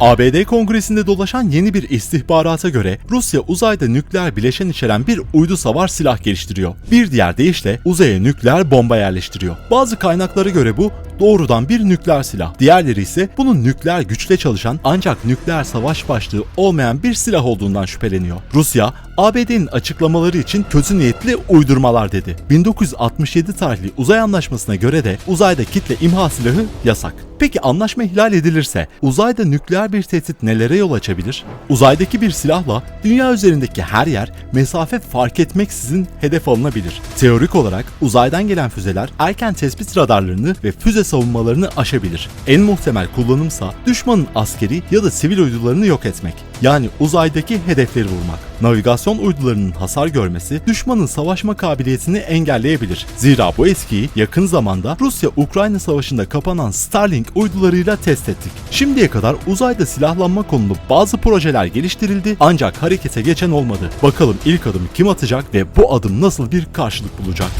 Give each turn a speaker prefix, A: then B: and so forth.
A: ABD Kongresi'nde dolaşan yeni bir istihbarata göre Rusya uzayda nükleer bileşen içeren bir uydu savar silah geliştiriyor. Bir diğer deyişle uzaya nükleer bomba yerleştiriyor. Bazı kaynaklara göre bu doğrudan bir nükleer silah. Diğerleri ise bunun nükleer güçle çalışan ancak nükleer savaş başlığı olmayan bir silah olduğundan şüpheleniyor. Rusya, ABD'nin açıklamaları için kötü niyetli uydurmalar dedi. 1967 tarihli uzay anlaşmasına göre de uzayda kitle imha silahı yasak. Peki anlaşma ihlal edilirse uzayda nükleer bir tehdit nelere yol açabilir? Uzaydaki bir silahla dünya üzerindeki her yer mesafe fark etmeksizin hedef alınabilir. Teorik olarak uzaydan gelen füzeler erken tespit radarlarını ve füze savunmalarını aşabilir. En muhtemel kullanımsa düşmanın askeri ya da sivil uydularını yok etmek. Yani uzaydaki hedefleri vurmak. Navigasyon uydularının hasar görmesi düşmanın savaşma kabiliyetini engelleyebilir. Zira bu eskiyi yakın zamanda Rusya-Ukrayna savaşında kapanan Starlink uydularıyla test ettik. Şimdiye kadar uzayda silahlanma konulu bazı projeler geliştirildi ancak harekete geçen olmadı. Bakalım ilk adımı kim atacak ve bu adım nasıl bir karşılık bulacak?